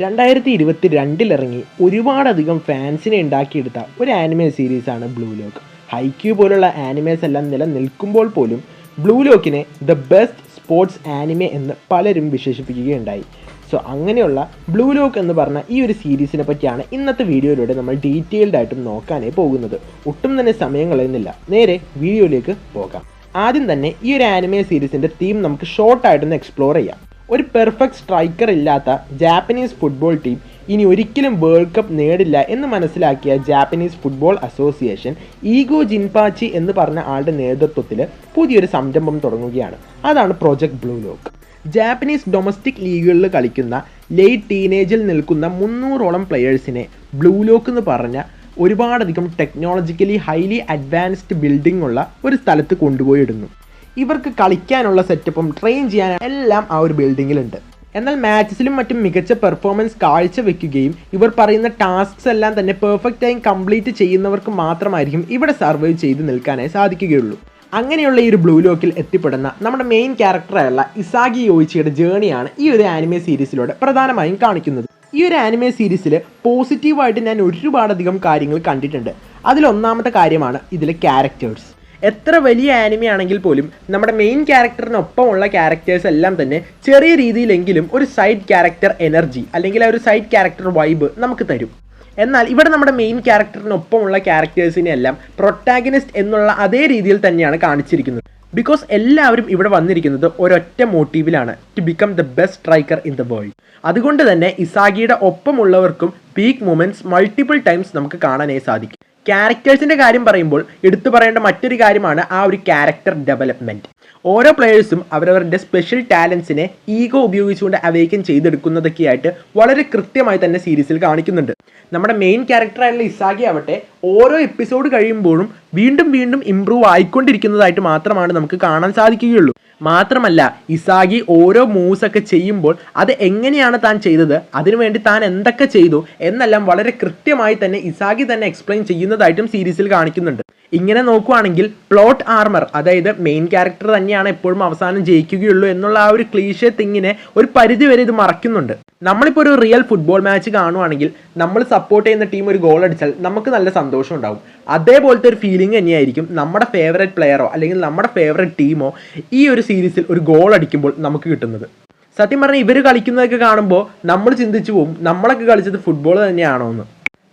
രണ്ടായിരത്തി ഇരുപത്തി രണ്ടിലിറങ്ങി ഒരുപാടധികം ഫാൻസിനെ ഉണ്ടാക്കിയെടുത്ത ഒരു ആനിമേ സീരീസാണ് ബ്ലൂ ലോക്ക് ഹൈക്യൂ പോലുള്ള ആനിമേസ് എല്ലാം നിലനിൽക്കുമ്പോൾ പോലും ബ്ലൂ ലോക്കിനെ ദ ബെസ്റ്റ് സ്പോർട്സ് ആനിമേ എന്ന് പലരും വിശേഷിപ്പിക്കുകയുണ്ടായി. സോ അങ്ങനെയുള്ള ബ്ലൂ ലോക്ക് എന്ന് പറഞ്ഞ ഈ ഒരു സീരീസിനെ പറ്റിയാണ് ഇന്നത്തെ വീഡിയോയിലൂടെ നമ്മൾ ഡീറ്റെയിൽഡ് ആയിട്ടും നോക്കാനേ പോകുന്നത്. ഒട്ടും തന്നെ സമയം കളയുന്നില്ല. നേരെ വീഡിയോയിലേക്ക് പോകാം. ആദ്യം തന്നെ ഈ ഒരു ആനിമേ സീരീസിന്റെ തീം നമുക്ക് ഷോർട്ടായിട്ടൊന്ന് എക്സ്പ്ലോർ ചെയ്യാം. ഒരു പെർഫെക്റ്റ് സ്ട്രൈക്കർ ഇല്ലാത്ത ജാപ്പനീസ് ഫുട്ബോൾ ടീം ഇനി ഒരിക്കലും വേൾഡ് കപ്പ് നേടില്ല എന്ന് മനസ്സിലാക്കിയ Japanese football association Ego Jinpachi എന്ന് പറഞ്ഞ ആളുടെ നേതൃത്വത്തിൽ പുതിയൊരു സംരംഭം തുടങ്ങുകയാണ്. അതാണ് project Blue Lock Japanese domestic ലീഗുകളിൽ കളിക്കുന്ന ലേറ്റ് ടീനേജിൽ നിൽക്കുന്ന മുന്നൂറോളം പ്ലെയേഴ്സിനെ ബ്ലൂ ലോക്ക് എന്ന് പറഞ്ഞ ഒരുപാടധികം ടെക്നോളജിക്കലി ഹൈലി അഡ്വാൻസ്ഡ് ബിൽഡിംഗ് ഉള്ള ഒരു സ്ഥലത്ത് കൊണ്ടുപോയി ഇടുന്നു. ഇവർക്ക് കളിക്കാനുള്ള സെറ്റപ്പും ട്രെയിൻ ചെയ്യാൻ എല്ലാം ആ ഒരു ബിൽഡിങ്ങിലുണ്ട് എന്നാൽ മാച്ചസിലും മറ്റും മികച്ച പെർഫോമൻസ് കാഴ്ചവെക്കുകയും ഇവർ പറയുന്ന ടാസ്ക്സ് എല്ലാം തന്നെ പെർഫെക്റ്റ് ആയി കംപ്ലീറ്റ് ചെയ്യുന്നവർക്ക് മാത്രമായിരിക്കും ഇവിടെ സർവൈവ് ചെയ്ത് നിൽക്കാനായി സാധിക്കുകയുള്ളൂ. അങ്ങനെയുള്ള ഈ ഒരു ബ്ലൂ ലോക്കിൽ എത്തിപ്പെടുന്ന നമ്മുടെ മെയിൻ ക്യാരക്ടറായുള്ള ഇസാഗി യോയിച്ചിയുടെ ജേണിയാണ് ഈ ഒരു ആനിമേ സീരീസിലൂടെ പ്രധാനമായും കാണിക്കുന്നത്. ഈ ഒരു ആനിമേ സീരീസിൽ പോസിറ്റീവായിട്ട് ഞാൻ ഒരുപാടധികം കാര്യങ്ങൾ കണ്ടിട്ടുണ്ട്. അതിലൊന്നാമത്തെ കാര്യമാണ് ഇതിലെ ക്യാരക്ടേഴ്സ് എത്ര വലിയ ആനിമി ആണെങ്കിൽ പോലും നമ്മുടെ മെയിൻ ക്യാരക്ടറിനൊപ്പമുള്ള ക്യാരക്ടേഴ്സ് എല്ലാം തന്നെ ചെറിയ രീതിയിലെങ്കിലും ഒരു സൈഡ് ക്യാരക്ടർ എനർജി അല്ലെങ്കിൽ ആ ഒരു സൈഡ് ക്യാരക്ടർ വൈബ് നമുക്ക് തരും. എന്നാൽ ഇവിടെ നമ്മുടെ മെയിൻ ക്യാരക്ടറിനൊപ്പമുള്ള ക്യാരക്ടേഴ്സിനെ എല്ലാം പ്രൊട്ടാഗനിസ്റ്റ് എന്നുള്ള അതേ രീതിയിൽ തന്നെയാണ് കാണിച്ചിരിക്കുന്നത്. ബിക്കോസ് എല്ലാവരും ഇവിടെ വന്നിരിക്കുന്നത് ഒരൊറ്റ മോട്ടീവിലാണ് to become the best striker in the world അതുകൊണ്ട് തന്നെ ഇസാഗിയുടെ ഒപ്പമുള്ളവർക്കും പീക്ക് മൂമെന്റ്സ് മൾട്ടിപ്പിൾ ടൈംസ് നമുക്ക് കാണാനേ സാധിക്കും. ക്യാരക്ടേഴ്സിന്റെ കാര്യം പറയുമ്പോൾ എടുത്തു പറയേണ്ട മറ്റൊരു കാര്യമാണ് ആ ഒരു ക്യാരക്ടർ ഡെവലപ്മെന്റ് ഓരോ പ്ലെയേഴ്സും അവരവരുടെ സ്പെഷ്യൽ ടാലൻസിനെ ഈഗോ ഉപയോഗിച്ചുകൊണ്ട് അവേക്കൻ ചെയ്തെടുക്കുന്നതൊക്കെയായിട്ട് വളരെ കൃത്യമായി തന്നെ സീരീസിൽ കാണിക്കുന്നുണ്ട്. നമ്മുടെ മെയിൻ ക്യാരക്ടറായുള്ള ഇസാഗി ആവട്ടെ ഓരോ എപ്പിസോഡ് കഴിയുമ്പോഴും വീണ്ടും വീണ്ടും ഇമ്പ്രൂവ് ആയിക്കൊണ്ടിരിക്കുന്നതായിട്ട് മാത്രമാണ് നമുക്ക് കാണാൻ സാധിക്കുകയുള്ളൂ. മാത്രമല്ല ഇസാഗി ഓരോ മൂവ്സ് ഒക്കെ ചെയ്യുമ്പോൾ അത് എങ്ങനെയാണ് താൻ ചെയ്തത് അതിനുവേണ്ടി താൻ എന്തൊക്കെ ചെയ്തു എന്നെല്ലാം വളരെ കൃത്യമായി തന്നെ ഇസാഗി തന്നെ എക്സ്പ്ലെയിൻ ചെയ്യുന്നതായിട്ടും സീരീസിൽ കാണിക്കുന്നുണ്ട്. ഇങ്ങനെ നോക്കുവാണെങ്കിൽ പ്ലോട്ട് ആർമർ അതായത് മെയിൻ ക്യാരക്ടർ തന്നെയാണ് എപ്പോഴും അവസാനം ജയിക്കുകയുള്ളൂ എന്നുള്ള ആ ഒരു ക്ലീഷ തിങ്ങിനെ ഒരു പരിധി വരെ ഇത് മറക്കുന്നുണ്ട് നമ്മളിപ്പോൾ ഒരു റിയൽ ഫുട്ബോൾ മാച്ച് കാണുവാണെങ്കിൽ നമ്മൾ സപ്പോർട്ട് ചെയ്യുന്ന ടീം ഒരു ഗോൾ അടിച്ചാൽ നമുക്ക് നല്ല സന്തോഷം ഉണ്ടാവും. അതേപോലത്തെ ഒരു ഫീലിംഗ് തന്നെയായിരിക്കും നമ്മുടെ ഫേവറേറ്റ് പ്ലെയറോ അല്ലെങ്കിൽ നമ്മുടെ ഫേവറേറ്റ് ടീമോ ഈ ഒരു സീരീസിൽ ഒരു ഗോൾ അടിക്കുമ്പോൾ നമുക്ക് കിട്ടുന്നത്. സത്യം പറഞ്ഞാൽ ഇവർ കളിക്കുന്നതൊക്കെ കാണുമ്പോൾ നമ്മൾ ചിന്തിച്ചു പോകും നമ്മളൊക്കെ കളിച്ചത് ഫുട്ബോൾ തന്നെയാണോ എന്ന്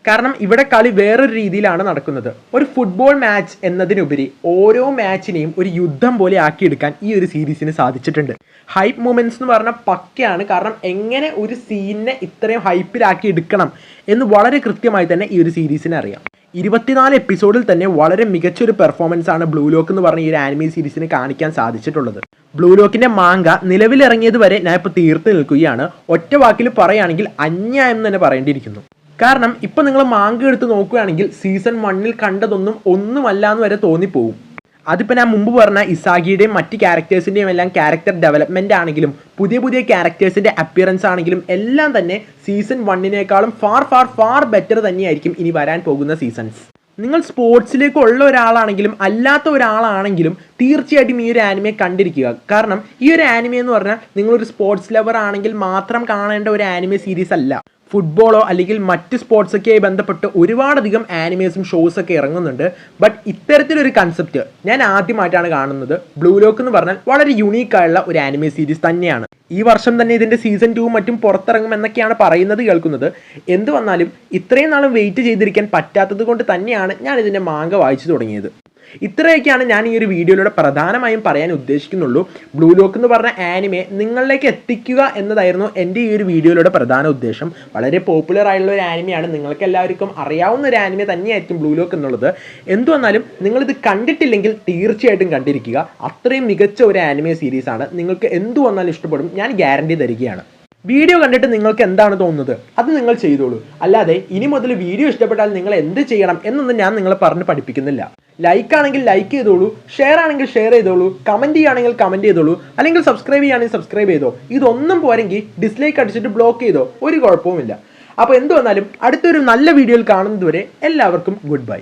കാരണം ഇവിടെ കളി വേറൊരു രീതിയിലാണ് നടക്കുന്നത്. ഒരു ഫുട്ബോൾ മാച്ച് എന്നതിനുപരി ഓരോ മാച്ചിനെയും ഒരു യുദ്ധം പോലെ ആക്കിയെടുക്കാൻ ഈ ഒരു സീരീസിന് സാധിച്ചിട്ടുണ്ട്. ഹൈപ്പ് മൂമെന്റ്സ് എന്ന് പറഞ്ഞാൽ പക്കയാണ്. കാരണം എങ്ങനെ ഒരു സീനിനെ ഇത്രയും ഹൈപ്പിലാക്കി എടുക്കണം എന്ന് വളരെ കൃത്യമായി തന്നെ ഈ ഒരു സീരീസിനെ അറിയാം. ഇരുപത്തിനാല് എപ്പിസോഡിൽ തന്നെ വളരെ മികച്ചൊരു പെർഫോമൻസ് ആണ് ബ്ലൂ ലോക്ക് എന്ന് പറഞ്ഞ ഈ ഒരു ആനിമി സീരീസിന് കാണിക്കാൻ സാധിച്ചിട്ടുള്ളത്. ബ്ലൂ ലോക്കിന്റെ മാങ്ക നിലവിലിറങ്ങിയത് വരെ ഞാൻ ഇപ്പോൾ തീർത്ത് നിൽക്കുകയാണ്. ഒറ്റ വാക്കിൽ പറയുകയാണെങ്കിൽ അന്യായം തന്നെ പറയേണ്ടിയിരിക്കുന്നു. കാരണം ഇപ്പൊ നിങ്ങൾ മാങ്ക എടുത്ത് നോക്കുകയാണെങ്കിൽ സീസൺ വണ്ണിൽ കണ്ടതൊന്നും ഒന്നുമല്ല എന്ന് വരെ തോന്നിപ്പോവും. അതിപ്പോൾ ഞാൻ മുമ്പ് പറഞ്ഞ ഇസാഗിയുടെയും മറ്റ് ക്യാരക്ടേഴ്സിന്റെയും എല്ലാം ക്യാരക്ടർ ഡെവലപ്മെന്റ് ആണെങ്കിലും പുതിയ പുതിയ ക്യാരക്ടേഴ്സിന്റെ അപ്പിയറൻസ് ആണെങ്കിലും എല്ലാം തന്നെ സീസൺ വണ്ണിനേക്കാളും ഫാർ ഫാർ ഫാർ ബെറ്റർ തന്നെയായിരിക്കും ഇനി വരാൻ പോകുന്ന സീസൺസ് നിങ്ങൾ സ്പോർട്സിലേക്ക് ഉള്ള ഒരാളാണെങ്കിലും അല്ലാത്ത ഒരാളാണെങ്കിലും തീർച്ചയായിട്ടും ഈ ഒരു ആനിമയെ കണ്ടിരിക്കുക. കാരണം ഈ ഒരു ആനിമെ എന്ന് പറഞ്ഞാൽ നിങ്ങളൊരു സ്പോർട്സ് ലവർ ആണെങ്കിൽ മാത്രം കാണേണ്ട ഒരു ആനിമ സീരീസ് അല്ല. ഫുട്ബോളോ അല്ലെങ്കിൽ മറ്റ് സ്പോർട്സൊക്കെയായി ബന്ധപ്പെട്ട് ഒരുപാടധികം ആനിമേസും ഷോസൊക്കെ ഇറങ്ങുന്നുണ്ട്. ബട്ട് ഇത്തരത്തിലൊരു കൺസെപ്റ്റ് ഞാൻ ആദ്യമായിട്ടാണ് കാണുന്നത്. ബ്ലൂ ലോക്ക് എന്ന് പറഞ്ഞാൽ വളരെ യുണീക്ക് ആയുള്ള ഒരു ആനിമേ സീരീസ് തന്നെയാണ്. ഈ വർഷം തന്നെ ഇതിന്റെ സീസൺ ടു മറ്റും പുറത്തിറങ്ങും എന്നൊക്കെയാണ് പറയുന്നത് കേൾക്കുന്നത്. എന്ത് വന്നാലും ഇത്രയും നാളും വെയിറ്റ് ചെയ്തിരിക്കാൻ പറ്റാത്തത് കൊണ്ട് തന്നെയാണ് ഞാൻ ഇതിന്റെ മാങ്ക വായിച്ചു തുടങ്ങിയത്. ഇത്രയൊക്കെയാണ് ഞാൻ ഈ ഒരു വീഡിയോയിലൂടെ പ്രധാനമായും പറയാൻ ഉദ്ദേശിക്കുന്നുള്ളൂ. ബ്ലൂ ലോക്ക് എന്ന് പറഞ്ഞ ആനിമെ നിങ്ങളിലേക്ക് എത്തിക്കുക എന്നതായിരുന്നു എന്റെ ഈ ഒരു വീഡിയോയിലൂടെ പ്രധാന ഉദ്ദേശം. വളരെ പോപ്പുലർ ആയിട്ടുള്ള ഒരു ആനിമയാണ് നിങ്ങൾക്ക് എല്ലാവർക്കും അറിയാവുന്ന ഒരു ആനിമെ തന്നെയായിരിക്കും ബ്ലൂ ലോക്ക് എന്നുള്ളത്. എന്തു വന്നാലും നിങ്ങളിത് കണ്ടിട്ടില്ലെങ്കിൽ തീർച്ചയായിട്ടും കണ്ടിരിക്കുക. അത്രയും മികച്ച ഒരു ആനിമെ സീരീസാണ് നിങ്ങൾക്ക് എന്തു വന്നാലും ഇഷ്ടപ്പെടും. ഞാൻ ഗ്യാരണ്ടി തരികയാണ്. വീഡിയോ കണ്ടിട്ട് നിങ്ങൾക്ക് എന്താണ് തോന്നുന്നത്? അത് നിങ്ങൾ ചെയ്തോളൂ. അല്ലാതെ ഇനി മുതൽ വീഡിയോ ഇഷ്ടപ്പെട്ടാൽ നിങ്ങൾ എന്ത് ചെയ്യണം എന്നൊന്നും ഞാൻ നിങ്ങളെ പറഞ്ഞ് പഠിപ്പിക്കുന്നില്ല. ലൈക്ക് ആണെങ്കിൽ ലൈക്ക് ചെയ്തോളൂ ഷെയർ ആണെങ്കിൽ ഷെയർ ചെയ്തോളൂ കമന്റ് ചെയ്യുകയാണെങ്കിൽ കമന്റ് ചെയ്തോളൂ അല്ലെങ്കിൽ സബ്സ്ക്രൈബ് ചെയ്യുകയാണെങ്കിൽ സബ്സ്ക്രൈബ് ചെയ്തോ. ഇതൊന്നും പോരെങ്കിൽ ഡിസ്ലൈക്ക് അടിച്ചിട്ട് ബ്ലോക്ക് ചെയ്തോ. ഒരു കുഴപ്പവുമില്ല. അപ്പോൾ എന്ത് വന്നാലും അടുത്തൊരു നല്ല വീഡിയോയിൽ കാണുന്നതുവരെ എല്ലാവർക്കും ഗുഡ് ബൈ